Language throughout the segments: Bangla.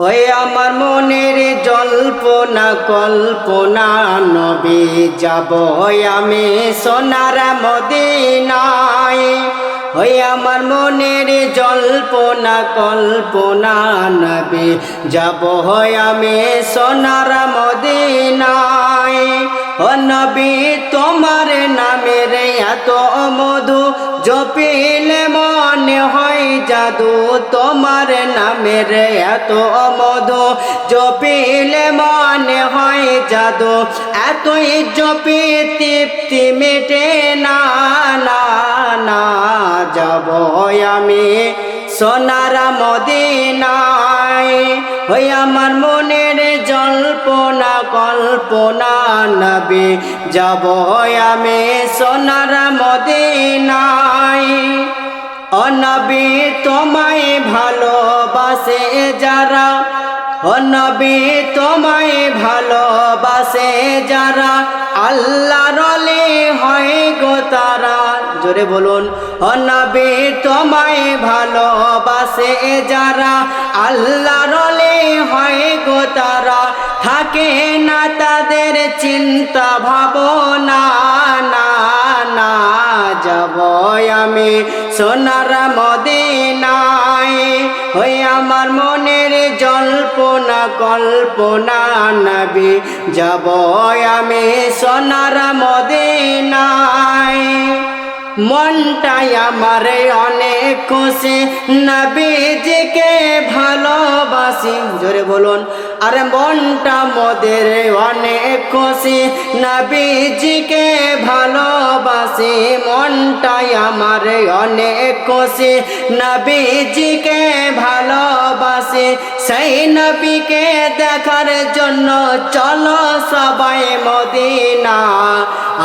ওই আমার মনের জল্পনা, কল্পনা, নবী যাব আমি সোনার মদিনায়। ওই আমার মনের জল্পনা, কল্পনা, নবী যাব আমি সোনার মদিনায়। ও নবী, তোমার নামের এত মধু জপিলে মনে হয় জাদু তোমার নামের এত মধু জপিলে মনে হয় জাদু, এতই জপি তৃপ্তি মেটে না না না, যাব আমি সোনার মদিনায়। ওই আমার মনের জল্পনা, কল্পনা নবে, যাব আমি সোনার মদিনায়। অনবী তোমায় ভালোবাসে যারা, অনবী তোমায় ভালোবাসে যারা আল্লাহ রলে হয় গো তারা। জোরে বলুন, অনবী তোমায় ভালোবাসে যারা আল্লাহ রলে হয় গো তারা। থাকে না তাদের চিন্তা ভাবনা যাব আমি সোনার মদিনায়। ওই আমার মনের জল্পনা, কল্পনা নবী যাব আমি সোনার মদিনায়। মনটাই আমার অনেক খুশি, নবীজিকে ভালোবাসি। জোরে বলুন আরে মনটা মোদের অনেক খুশি। নবীজিকে ভালোবাসি মনটাই আমার অনেক খুশি। নবীজিকে সেই নবীকে দেখার জন্য চলো সবাই মদিনা।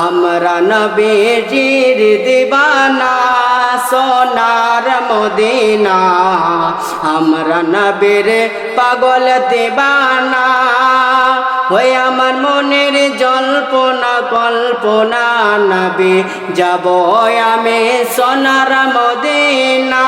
আমরা নবীজির দিবানা, সোনার মদিনা। আমরা নবীর পাগল দিবানা। ওই আমার মনের জল্পনা, কল্পনা, নবী যাব আমি সোনার মদিনায়